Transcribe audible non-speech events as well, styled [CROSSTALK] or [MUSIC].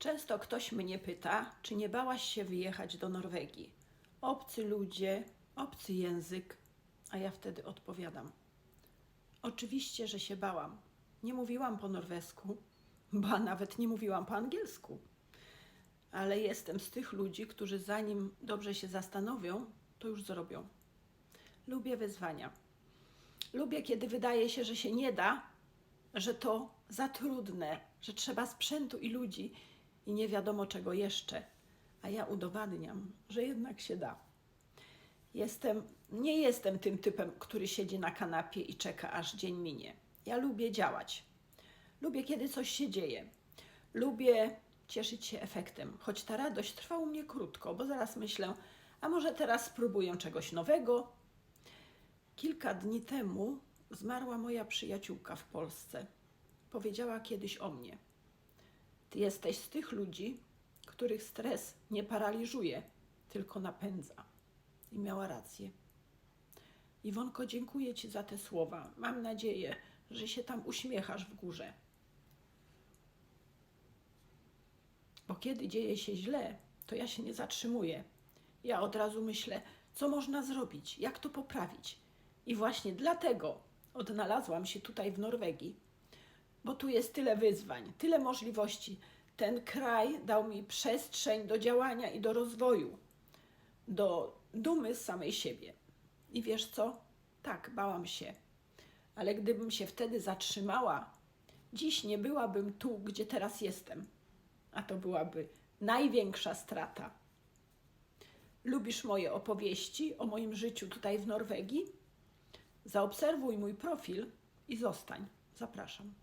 Często ktoś mnie pyta, czy nie bałaś się wyjechać do Norwegii. Obcy ludzie, obcy język, a ja wtedy odpowiadam. Oczywiście, że się bałam. Nie mówiłam po norwesku, [LAUGHS] ba nawet nie mówiłam po angielsku. Ale jestem z tych ludzi, którzy zanim dobrze się zastanowią, to już zrobią. Lubię wyzwania. Lubię, kiedy wydaje się, że się nie da, że to za trudne, że trzeba sprzętu i ludzi i nie wiadomo czego jeszcze. A ja udowadniam, że jednak się da. Jestem, nie jestem tym typem, który siedzi na kanapie i czeka, aż dzień minie. Ja lubię działać. Lubię, kiedy coś się dzieje. Lubię cieszyć się efektem, choć ta radość trwa u mnie krótko, bo zaraz myślę, a może teraz spróbuję czegoś nowego. Kilka dni temu zmarła moja przyjaciółka w Polsce. Powiedziała kiedyś o mnie. Ty jesteś z tych ludzi, których stres nie paraliżuje, tylko napędza. I miała rację. Iwonko, dziękuję Ci za te słowa. Mam nadzieję, że się tam uśmiechasz w górze. Bo kiedy dzieje się źle, to ja się nie zatrzymuję. Ja od razu myślę, co można zrobić, jak to poprawić. I właśnie dlatego odnalazłam się tutaj w Norwegii, bo tu jest tyle wyzwań, tyle możliwości. Ten kraj dał mi przestrzeń do działania i do rozwoju, do dumy z samej siebie. I wiesz co? Tak, bałam się. Ale gdybym się wtedy zatrzymała, dziś nie byłabym tu, gdzie teraz jestem. A to byłaby największa strata. Lubisz moje opowieści o moim życiu tutaj w Norwegii? Zaobserwuj mój profil i zostań. Zapraszam.